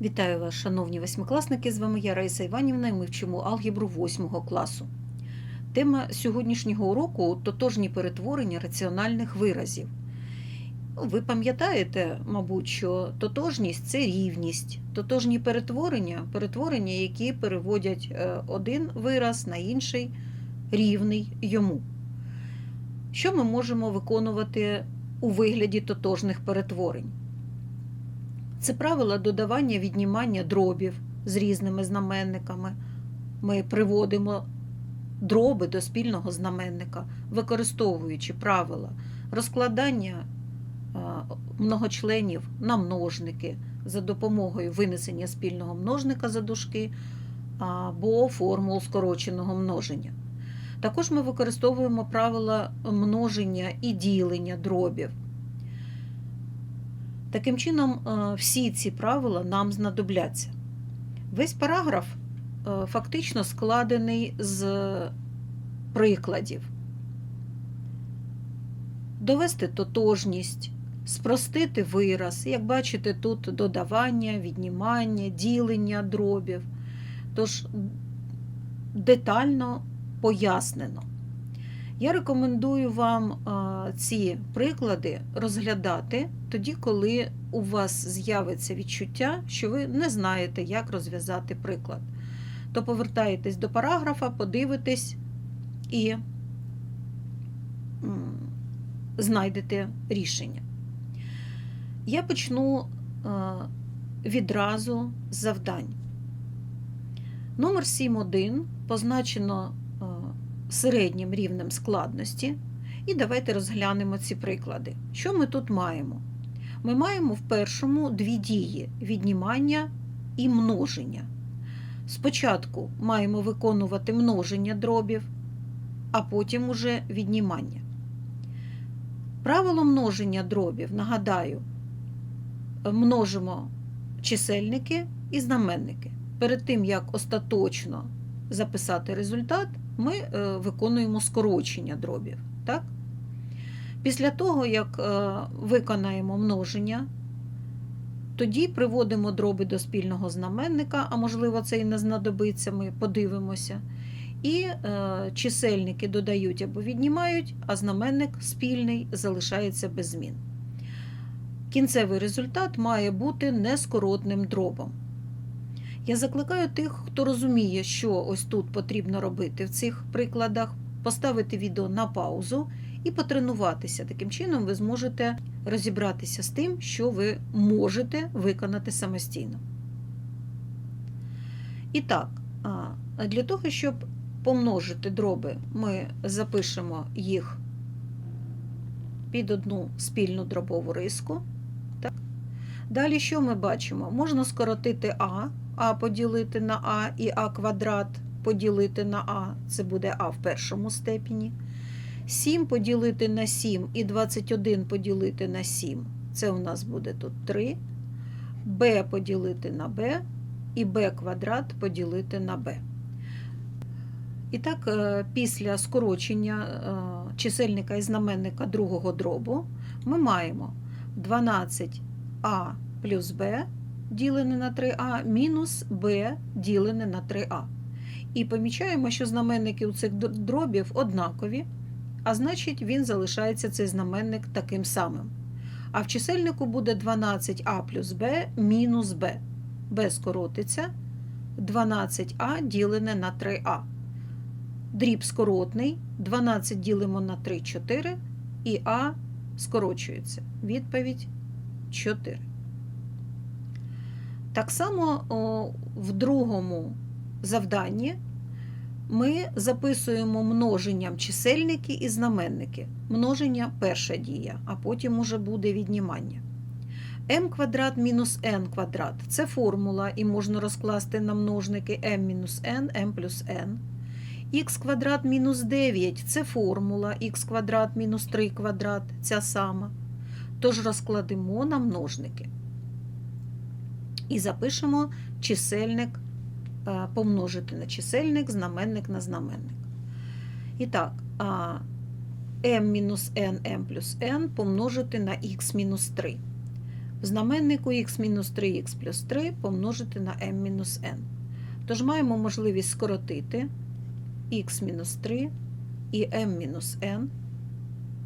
Вітаю вас, шановні восьмикласники! З вами я Раїса Іванівна і ми вчимо алгебру 8 класу. Тема сьогоднішнього уроку тотожні перетворення раціональних виразів. Ви пам'ятаєте, мабуть, що тотожність це рівність, тотожні перетворення перетворення, які переводять е, один вираз на інший рівний йому. Що ми можемо виконувати у вигляді тотожних перетворень? Це правила додавання віднімання дробів з різними знаменниками. Ми приводимо дроби до спільного знаменника, використовуючи правила розкладання многочленів на множники за допомогою винесення спільного множника за дужки або формул скороченого множення. Також ми використовуємо правила множення і ділення дробів. Таким чином, е, всі ці правила нам знадобляться. Весь параграф е, фактично складений з прикладів. Довести тотожність, спростити вираз. Як бачите, тут додавання, віднімання, ділення дробів. Тож детально пояснено. Я рекомендую вам ці приклади розглядати тоді, коли у вас з'явиться відчуття, що ви не знаєте, як розв'язати приклад. То повертаєтесь до параграфа, подивитесь і знайдете рішення. Я почну відразу з завдань. Номер 7.1 позначено середнім рівнем складності. І давайте розглянемо ці приклади. Що ми тут маємо? Ми маємо в першому дві дії віднімання і множення. Спочатку маємо виконувати множення дробів, а потім уже віднімання. Правило множення дробів, нагадаю, множимо чисельники і знаменники. Перед тим, як остаточно записати результат, ми е, виконуємо скорочення дробів. Так? Після того, як е, виконаємо множення, тоді приводимо дроби до спільного знаменника, а можливо, це і не знадобиться, ми подивимося. І е, чисельники додають або віднімають, а знаменник спільний залишається без змін. Кінцевий результат має бути нескоротним дробом. Я закликаю тих, хто розуміє, що ось тут потрібно робити в цих прикладах, поставити відео на паузу і потренуватися. Таким чином, ви зможете розібратися з тим, що ви можете виконати самостійно. І так, для того, щоб помножити дроби, ми запишемо їх під одну спільну дробову риску. Так. Далі, що ми бачимо? Можна скоротити А. А поділити на А і А квадрат поділити на А, це буде А в першому степені. 7 поділити на 7 і 21 поділити на 7. Це у нас буде тут 3. Б поділити на Б і Б квадрат поділити на Б. І так, е, після скорочення е, чисельника і знаменника другого дробу ми маємо 12а плюс Б ділене на 3а мінус b ділене на 3а. І помічаємо, що знаменники у цих дробів однакові, а значить, він залишається цей знаменник таким самим. А в чисельнику буде 12а плюс b мінус b. b скоротиться 12а ділене на 3а. Дріб скоротний, 12 ділимо на 3 4, і а скорочується. Відповідь 4. Так само в другому завданні ми записуємо множенням чисельники і знаменники. Множення перша дія, а потім уже буде віднімання. m квадрат мінус n квадрат це формула, і можна розкласти на множники m мінус n, m плюс n. х квадрат мінус 9 це формула, х квадрат мінус 3 квадрат ця сама. Тож розкладемо на множники і запишемо чисельник, е, помножити на чисельник, знаменник на знаменник. І так, m-n m плюс n помножити на x мінус 3. В знаменнику х-3х плюс 3 помножити на m-n. Тож маємо можливість скоротити х-3 і m-n.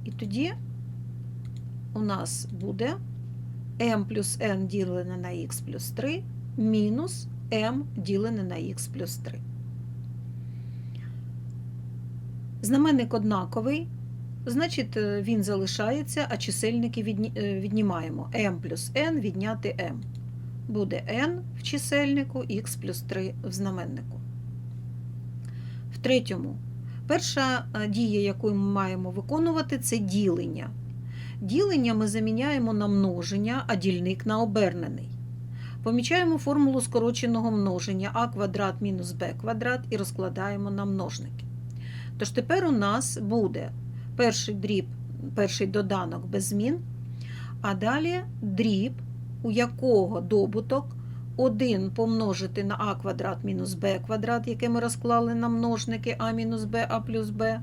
І тоді у нас буде m плюс n ділене на х плюс 3 мінус m ділене на х плюс 3. Знаменник однаковий, значить е, він залишається, а чисельники е, віднімаємо. m плюс n відняти m. Буде n в чисельнику, х плюс 3 в знаменнику. В третьому, перша е, дія, яку ми маємо виконувати, це ділення. Ділення ми заміняємо на множення, а дільник на обернений. Помічаємо формулу скороченого множення а квадрат мінус б квадрат і розкладаємо на множники. Тож тепер у нас буде перший дріб, перший доданок без змін, а далі дріб, у якого добуток 1 помножити на а квадрат мінус б квадрат, яке ми розклали на множники а мінус б, а плюс б.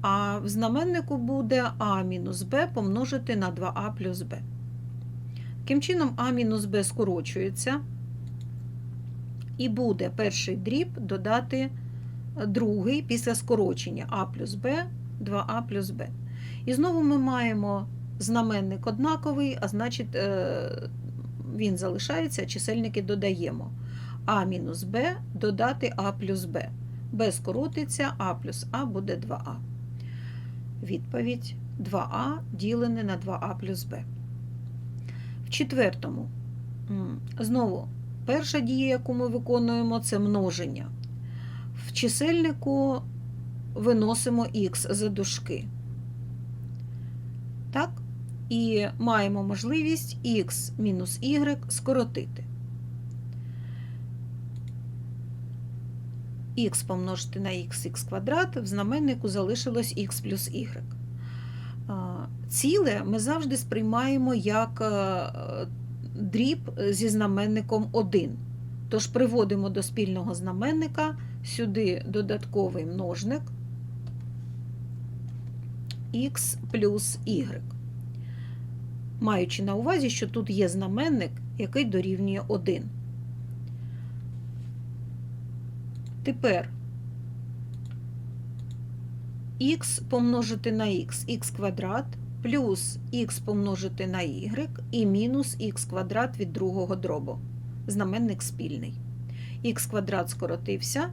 А в знаменнику буде а мінус б помножити на 2а плюс б. Таким чином, а мінус б скорочується, і буде перший дріб додати другий після скорочення а плюс б, 2а плюс б. І знову ми маємо знаменник однаковий, а значить, е, він залишається, чисельники додаємо. а мінус б додати а плюс б. Б скоротиться, а плюс а буде 2а. Відповідь 2а ділене на 2а плюс б. В четвертому, знову, перша дія, яку ми виконуємо, це множення. В чисельнику виносимо х за дужки. Так? І маємо можливість х мінус y скоротити. Х помножити на х, квадрат, в знаменнику залишилось х плюс y. Ціле ми завжди сприймаємо як е, дріб зі знаменником 1. Тож приводимо до спільного знаменника сюди додатковий множник х плюс y. Маючи на увазі, що тут є знаменник, який дорівнює 1. Тепер х помножити на х, х квадрат, плюс х помножити на y і мінус х квадрат від другого дробу. Знаменник спільний. х квадрат скоротився,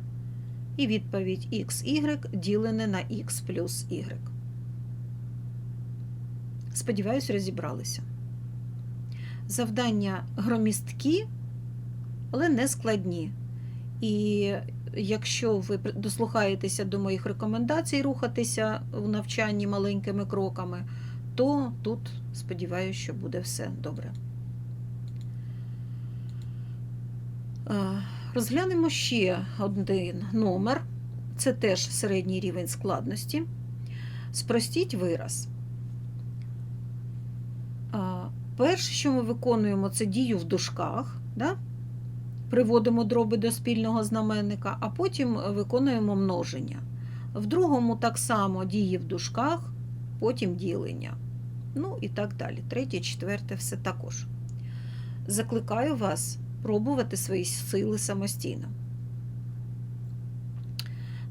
і відповідь xy ділене на х плюс y. Сподіваюсь, розібралися. Завдання громісткі, але не складні. І якщо ви дослухаєтеся до моїх рекомендацій рухатися в навчанні маленькими кроками, то тут сподіваюся, що буде все добре. Розглянемо ще один номер. Це теж середній рівень складності. Спростіть вираз. Перше, що ми виконуємо, це дію в дужках. Да? Приводимо дроби до спільного знаменника, а потім виконуємо множення. В другому так само дії в дужках, потім ділення. Ну і так далі. Третє, четверте, все також. Закликаю вас пробувати свої сили самостійно.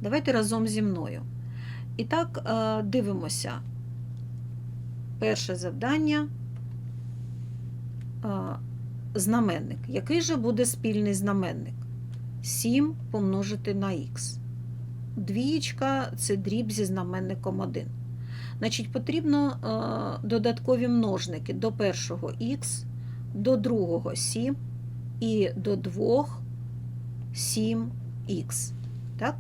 Давайте разом зі мною. І так, е, дивимося. Перше завдання. Знаменник. Який же буде спільний знаменник? 7 помножити на х. Двієчка це дріб зі знаменником 1. Значить, потрібно е, додаткові множники до першого х, до другого 7 і до двох 7х. Так?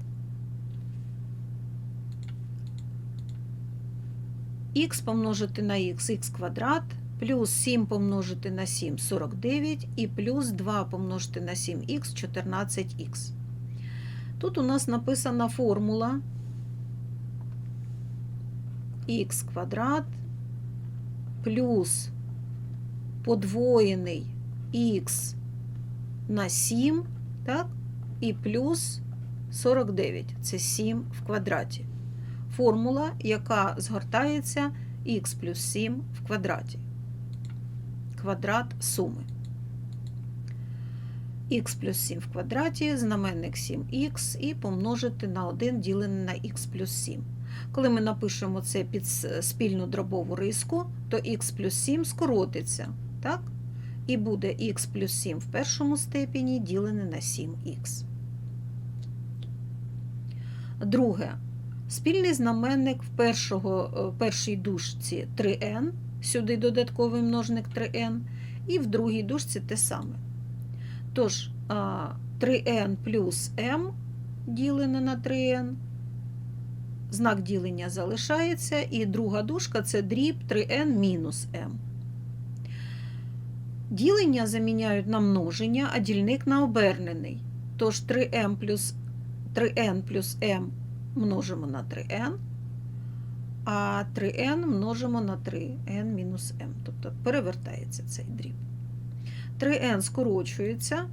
х помножити на х, х квадрат плюс 7 помножити на 7 49 і плюс 2 помножити на 7х 14х. Тут у нас написана формула х квадрат плюс подвоєний х на 7, так, і плюс 49 це 7 в квадраті. Формула, яка згортається х плюс 7 в квадраті. Квадрат суми. х плюс 7 в квадраті, знаменник 7х і помножити на 1 ділене на х плюс 7. Коли ми напишемо це під спільну дробову риску, то х плюс 7 скоротиться. Так? І буде х плюс 7 в першому степені ділене на 7х. Друге. Спільний знаменник в першого, е, першій дужці 3n, сюди додатковий множник 3n, і в другій дужці те саме. Тож, 3n плюс m ділене на 3n, знак ділення залишається, і друга дужка це дріб 3n мінус m. Ділення заміняють на множення, а дільник на обернений. Тож 3m плюс 3n плюс m множимо на 3n, а 3n множимо на 3n мінус m. Тобто перевертається цей дріб. 3n скорочується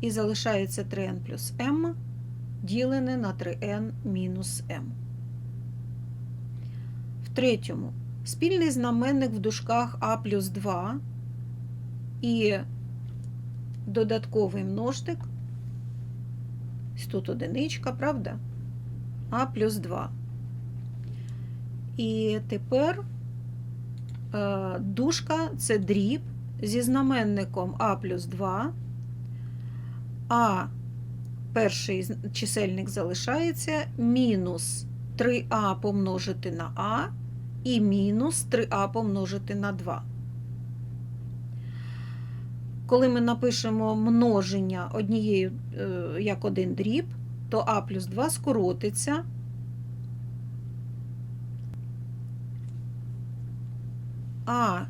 і залишається 3n плюс m ділене на 3n мінус m. В третьому спільний знаменник в дужках а плюс 2 і додатковий множник. Тут одиничка, правда? А плюс 2. І тепер е, дужка це дріб зі знаменником А плюс 2, а перший чисельник залишається мінус 3а помножити на А і мінус 3а помножити на 2. Коли ми напишемо множення однією е, як один дріб, то а плюс 2 скоротиться. А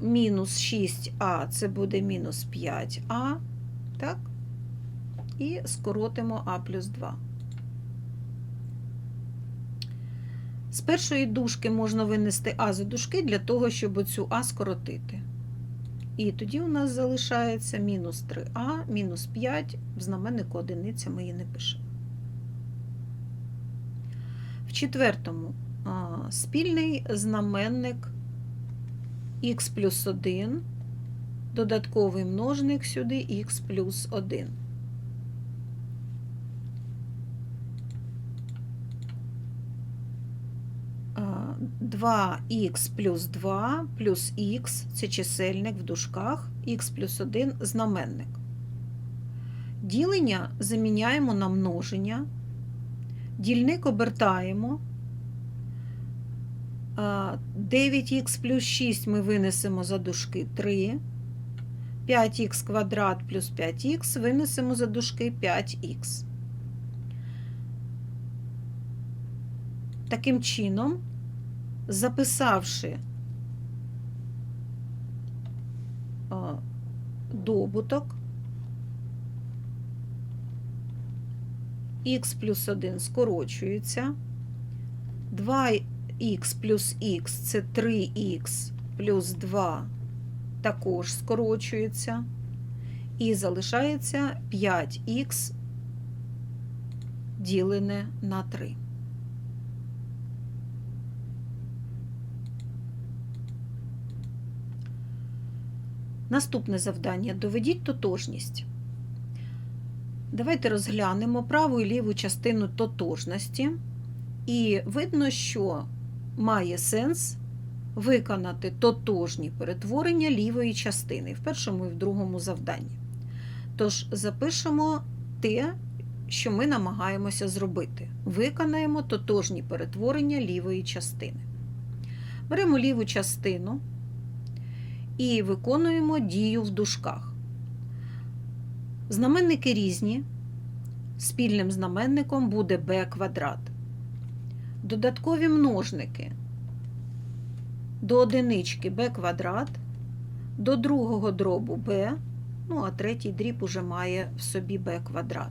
мінус 6а це буде мінус 5а, так? І скоротимо а плюс 2. З першої дужки можна винести а за дужки для того, щоб оцю а скоротити. І тоді у нас залишається мінус 3а, мінус 5, в знаменнику одиниця ми її не пишемо. В четвертому спільний знаменник х плюс 1, додатковий множник сюди х плюс 1. А, 2х плюс 2 плюс х це чисельник в дужках, х плюс 1 знаменник. Ділення заміняємо на множення, дільник обертаємо. А, 9х плюс 6 ми винесемо за дужки 3. 5х квадрат плюс 5х винесемо за дужки 5х. Таким чином, записавши добуток, х плюс 1 скорочується, 2х плюс х це 3х плюс 2 також скорочується, і залишається 5х ділене на 3. Наступне завдання доведіть тотожність. Давайте розглянемо праву і ліву частину тотожності, і видно, що має сенс виконати тотожні перетворення лівої частини в першому і в другому завданні. Тож запишемо те, що ми намагаємося зробити. Виконаємо тотожні перетворення лівої частини. Беремо ліву частину і виконуємо дію в дужках. Знаменники різні. Спільним знаменником буде b квадрат. Додаткові множники до одинички b квадрат, до другого дробу b, ну а третій дріб уже має в собі b квадрат.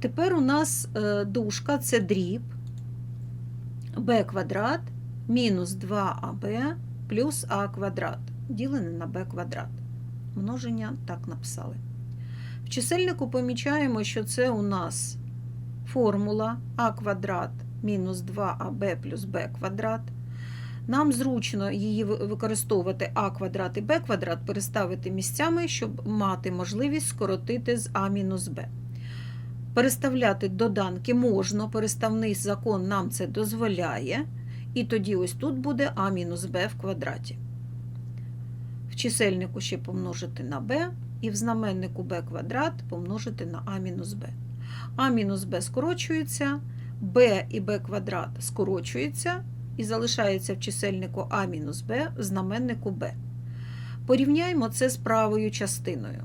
Тепер у нас е, дужка це дріб b квадрат мінус 2аб плюс а квадрат, ділене на b квадрат. Множення так написали. В чисельнику помічаємо, що це у нас формула а квадрат мінус 2аб плюс b квадрат. Нам зручно її використовувати а квадрат і б квадрат, переставити місцями, щоб мати можливість скоротити з а мінус б. Переставляти доданки можна, переставний закон нам це дозволяє. І тоді ось тут буде а мінус б в квадраті. В чисельнику ще помножити на b, і в знаменнику b квадрат помножити на а мінус b. а мінус b скорочується, b і b квадрат скорочується, і залишається в чисельнику а мінус b, в знаменнику b. Порівняємо це з правою частиною.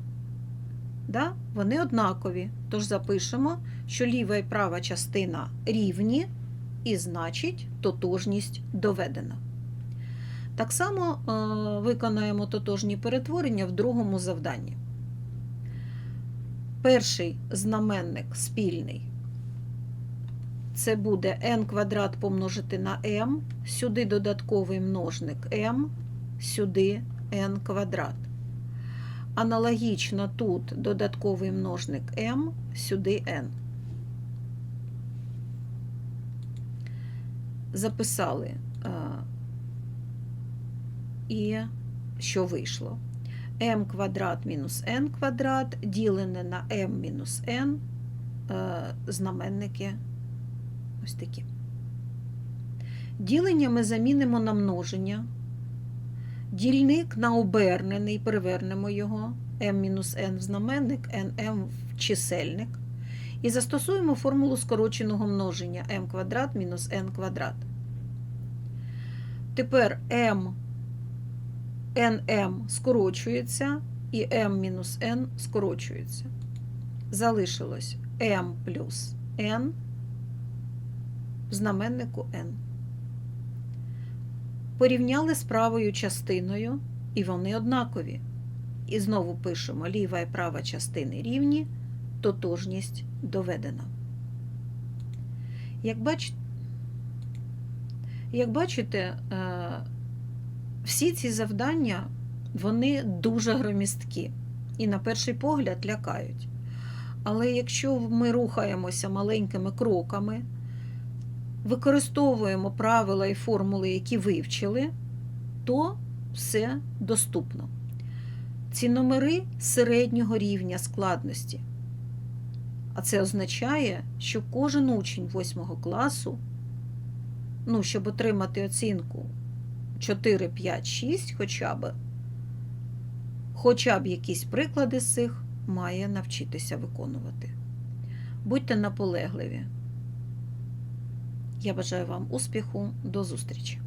Да? Вони однакові, тож запишемо, що ліва і права частина рівні, і значить тотожність доведена. Так само е, виконаємо тотожні перетворення в другому завданні. Перший знаменник спільний. Це буде n квадрат помножити на m, сюди додатковий множник m, сюди n квадрат. Аналогічно тут додатковий множник m, сюди n. Записали. І що вийшло? M квадрат мінус n квадрат ділене на m мінус n е, знаменники ось такі. Ділення ми замінимо на множення. Дільник на обернений, перевернемо його m-n в знаменник, nm в чисельник. І застосуємо формулу скороченого множення m квадрат мінус n квадрат. Тепер m, nm скорочується і m мінус n скорочується. Залишилось m плюс n в знаменнику n. Порівняли з правою частиною, і вони однакові. І знову пишемо ліва і права частини рівні, тотожність доведена. Як бачите, як бачите, е, всі ці завдання вони дуже громісткі і на перший погляд лякають. Але якщо ми рухаємося маленькими кроками, використовуємо правила і формули, які вивчили, то все доступно. Ці номери середнього рівня складності. А це означає, що кожен учень 8 класу, ну, щоб отримати оцінку 4, 5, 6 хоча б, хоча б якісь приклади з цих має навчитися виконувати. Будьте наполегливі. Я бажаю вам успіху. До зустрічі!